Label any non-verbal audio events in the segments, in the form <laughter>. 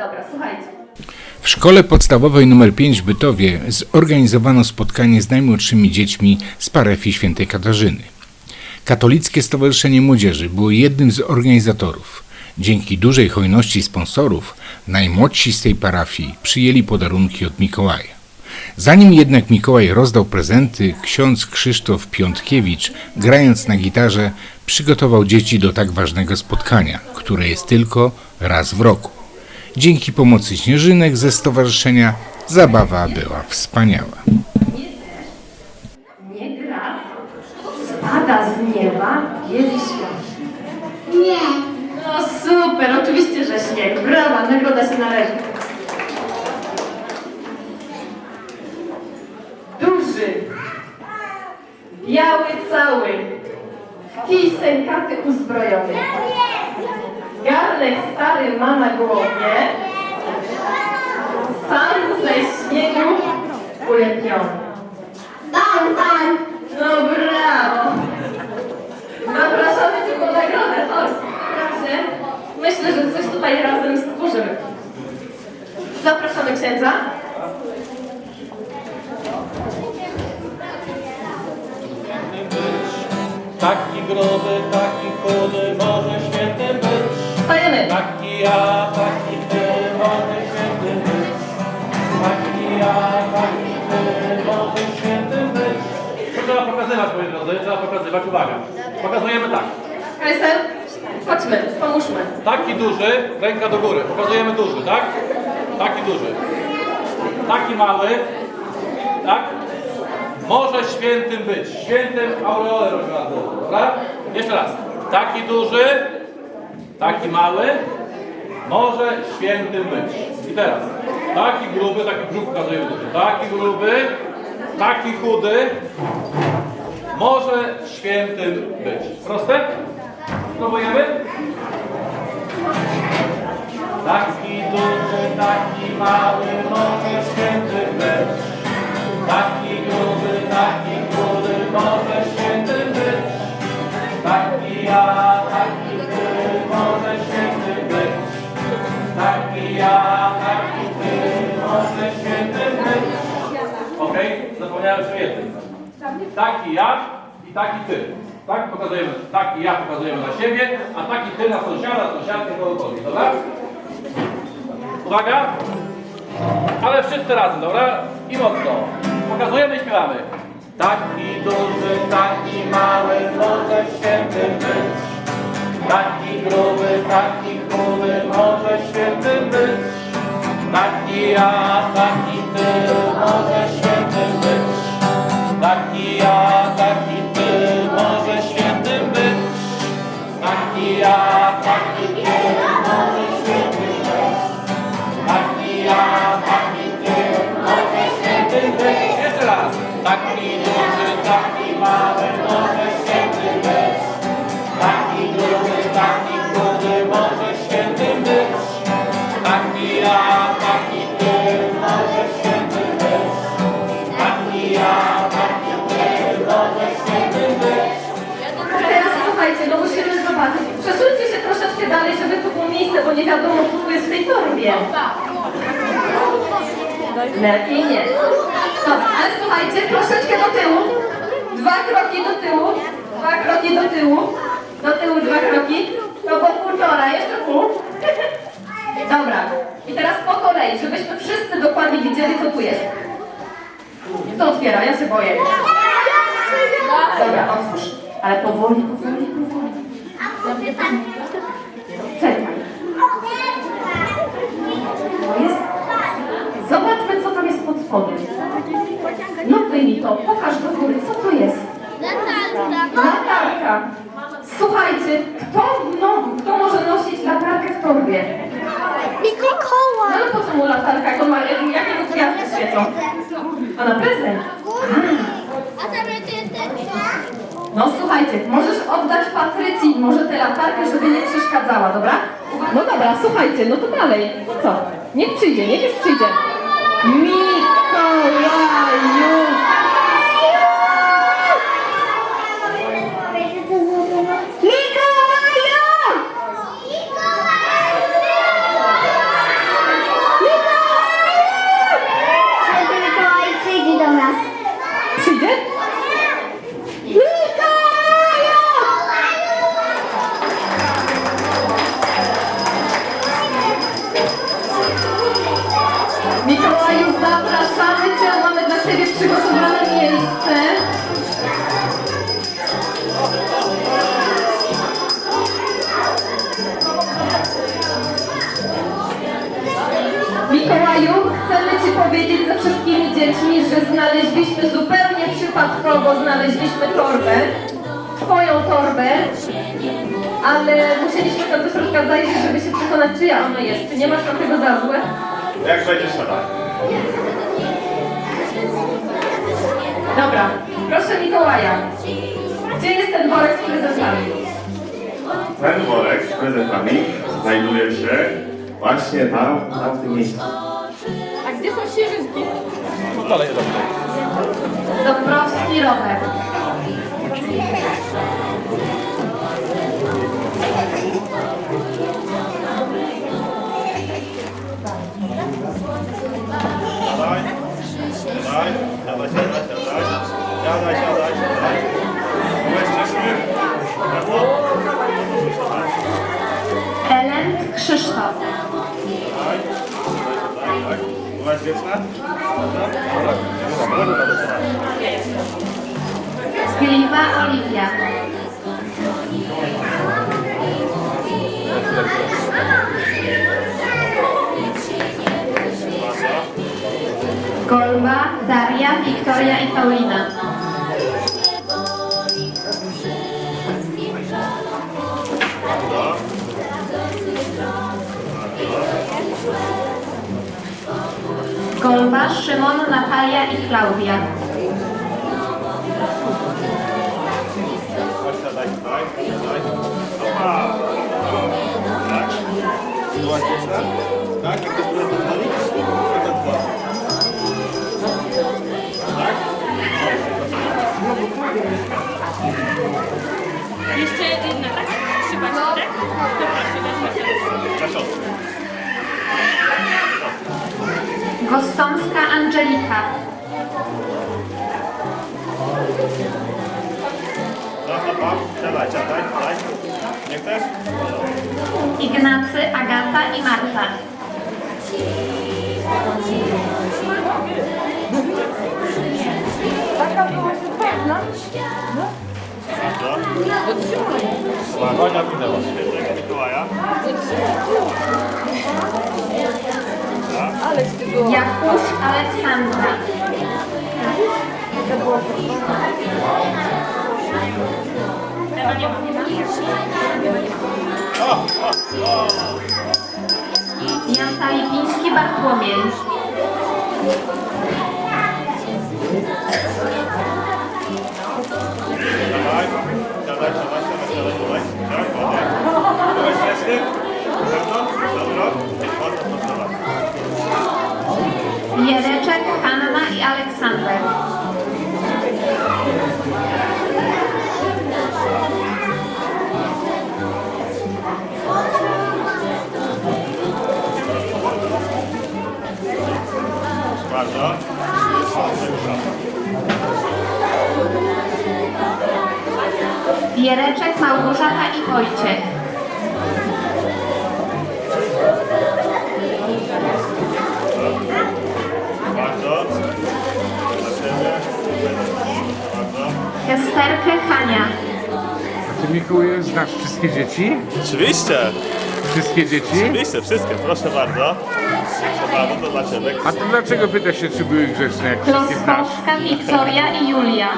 Dobra, słuchajcie. W szkole podstawowej nr 5 w Bytowie zorganizowano spotkanie z najmłodszymi dziećmi z parafii świętej Katarzyny. Katolickie Stowarzyszenie Młodzieży było jednym z organizatorów. Dzięki dużej hojności sponsorów najmłodsi z tej parafii przyjęli podarunki od Mikołaja. Zanim jednak Mikołaj rozdał prezenty, ksiądz Krzysztof Piątkiewicz, grając na gitarze, przygotował dzieci do tak ważnego spotkania, które jest tylko raz w roku. Dzięki pomocy śnieżynek ze stowarzyszenia zabawa była wspaniała. Nie gra, spada z nieba bieli świąt. Nie. No super, oczywiście, że śnieg. Brawa, nagroda się należy. Duży, biały cały, w kij sękaty uzbrojony. Garnek stary ma na głowie, sam ze śniegu ulepiony. Ban, ban. No brawo! Zapraszamy Cię po nagrodę, chodź. Proszę. Myślę, że coś tutaj razem stworzymy. Zapraszamy księdza. Taki gruby, taki chudy, może być. Stajemy. Taki ja, taki ty, może święty być. Taki ja, taki ty, może święty być. To trzeba pokazywać, moi drodzy, trzeba pokazywać, uwaga. Pokazujemy tak. Kajser, chodźmy, pomóżmy. Taki duży, ręka do góry. Pokazujemy duży, tak? Taki duży. Taki mały, tak? Może świętym być. Świętym aureole dobra? Jeszcze raz. Taki duży, taki mały, może świętym być. I teraz. Taki gruby, taki brzuch duży. Taki gruby, taki chudy, może świętym być. Proste? Spróbujemy? Taki duży, taki mały, może święty być. Taki gruby, taki Jednym. Taki ja i taki ty. Tak? Pokazujemy, taki ja pokazujemy na siebie, a taki ty na sąsiada, sąsiadkę, kogokolwiek, dobra? Uwaga! Ale wszyscy razem, dobra? I mocno. Pokazujemy i śpiewamy. Taki duży, taki mały, może święty być. Taki gruby, taki chudy, może święty być. Taki ja, taki nie wiadomo, co jest w tej torbie. Lepiej nie. Dobra, ale słuchajcie, troszeczkę do tyłu. Dwa kroki do tyłu. Dwa kroki do tyłu. Do tyłu dwa kroki. To było półtora, jeszcze pół. <laughs> Dobra. I teraz po kolei, żebyśmy wszyscy dokładnie widzieli, co tu jest. Kto otwiera? Ja się boję. Dobra, otwórz. Ale powoli, powoli, powoli. Czekaj. To jest... Zobaczmy, co tam jest pod spodem. No wyjmij to, pokaż do góry, co to jest. Latarka. Słuchajcie, kto, no, kto może nosić latarkę w torbie? No Mikołaj. ale po co mu latarka, jak on ma, jak- jakie mu gwiazdy świecą? A na prezent. A tam jest No słuchajcie, możesz oddać Patrycji może tę latarkę, żeby nie przeszkadzała, dobra? No dobra, słuchajcie, no to dalej. Co? Niech przyjdzie, niech już przyjdzie. Mikołaju! Mikołaju, chcemy Ci powiedzieć ze wszystkimi dziećmi, że znaleźliśmy zupełnie przypadkowo, znaleźliśmy torbę, Twoją torbę, ale musieliśmy tam do środka zajrzeć, żeby się przekonać, czyja ona jest. Czy nie masz na tego za złe? Jak będziesz na. Tak. Dobra, proszę Mikołaja, gdzie jest ten worek z prezentami? Ten worek z prezentami znajduje się właśnie tam, w tym miejscu. A gdzie są świeżynki? No dalej, dalej. Dąbrowski Robert. Dobra. Gliwa Oliwia. Golba, Daria, Wiktoria i Paulina. Golba, Szymon, Natalia i Klaudia. Tak. Tak, jak to? Taka dwa. Jeszcze jedna, tak? Trzy paczki, tak? To Angelika. No. Siadaj, siadaj, siadaj. Nie chcesz? Ignacy, Agata i Marta. Bardzo. Łagonia minęła. Świętego Mikołaja. Jakusz Aleksandra. Jan Talipiński Bartłomiej. Dawaj. Siadaj, siadaj, siadaj, siadaj, siadaj. Tak, ładnie. Byłeś wcześniej? Pewno? Bardzo. Jereczek, Małgorzata i Wojciech. Bardzo. Hania. A ty Mikołaju znasz wszystkie dzieci? Oczywiście. Wszystkie dzieci? Oczywiście, wszystkie. Proszę bardzo. Proszę bardzo, to dla Ciebie. A to dlaczego pyta się, czy były grzeczne, jak wszystkie znasz? Kloskowska, Wiktoria i Julia.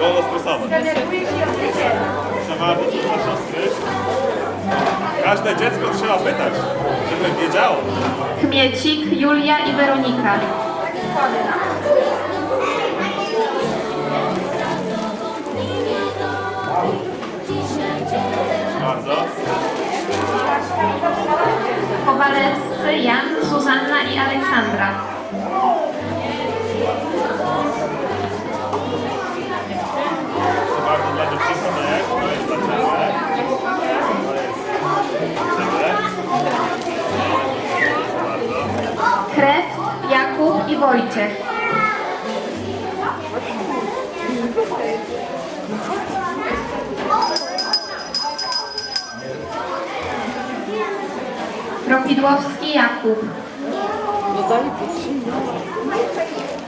Wolno stresowe. Proszę bardzo, to dla siostry. Każde dziecko trzeba pytać, żeby wiedziało. Kmiecik, Julia i Weronika. Bardzo. Kowalewscy, Jan, Zuzanna i Aleksandra. Bardzo, dla dziewczynek. To jest dla bardzo. Krew, Jakub i Wojciech. Propidłowski Jakub.